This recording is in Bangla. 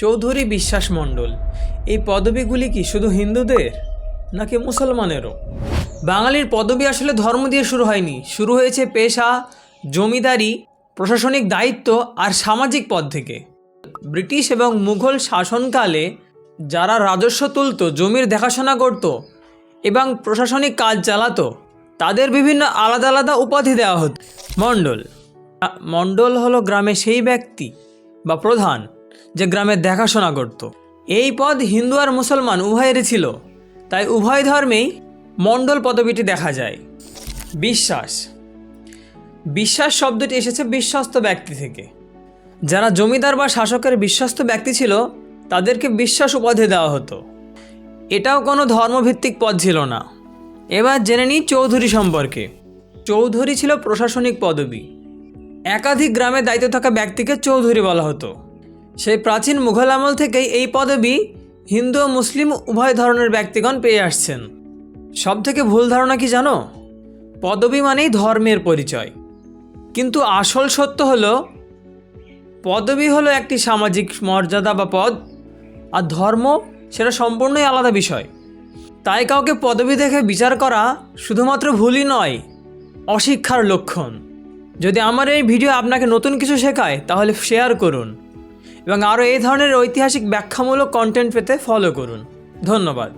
চৌধুরী বিশ্বাস মণ্ডল। এই পদবিগুলি কি শুধু হিন্দুদের, নাকি মুসলমানেরও? বাঙালির পদবি আসলে ধর্ম দিয়ে শুরু হয়নি। শুরু হয়েছে পেশা, জমিদারি, প্রশাসনিক দায়িত্ব আর সামাজিক পদ থেকে। ব্রিটিশ এবং মুঘল শাসনকালে যারা রাজস্ব তুলত, জমির দেখাশোনা করত এবং প্রশাসনিক কাজ চালাতো, তাদের বিভিন্ন আলাদা আলাদা উপাধি দেওয়া হতো। মণ্ডল। মণ্ডল হলো গ্রামে সেই ব্যক্তি বা প্রধান যে গ্রামের দেখাশোনা করত। এই পদ হিন্দু আর মুসলমান উভয়েরই ছিল, তাই উভয় ধর্মেই মণ্ডল পদবিটি দেখা যায়। বিশ্বাস। বিশ্বাস শব্দটি এসেছে বিশ্বস্ত ব্যক্তি থেকে। যারা জমিদার বা শাসকের বিশ্বস্ত ব্যক্তি ছিল, তাদেরকে বিশ্বাস উপাধি দেওয়া হতো। এটাও কোনো ধর্মভিত্তিক পদ ছিল না। এবার জেনে নিই চৌধুরী সম্পর্কে। চৌধুরী ছিল প্রশাসনিক পদবি। একাধিক গ্রামে দায়িত্ব থাকা ব্যক্তিকে চৌধুরী বলা হতো। সেই প্রাচীন মুঘল আমল থেকেই এই পদবি হিন্দু ও মুসলিম উভয় ধরনের ব্যক্তিগণ পেয়ে আসছেন। সব থেকে ভুল ধারণা কি জানো? পদবি মানেই ধর্মের পরিচয়। কিন্তু আসল সত্য হলো, পদবি হলো একটি সামাজিক মর্যাদা বা পদ, আর ধর্ম সেটা সম্পূর্ণই আলাদা বিষয়। তাই কাউকে পদবি দেখে বিচার করা শুধুমাত্র ভুলই নয়, অশিক্ষার লক্ষণ। যদি আমার এই ভিডিও আপনাকে নতুন কিছু শেখায়, তাহলে শেয়ার করুন। এবং আরও এই ধরনের ঐতিহাসিক ব্যাখ্যামূলক কন্টেন্ট পেতে ফলো করুন। ধন্যবাদ।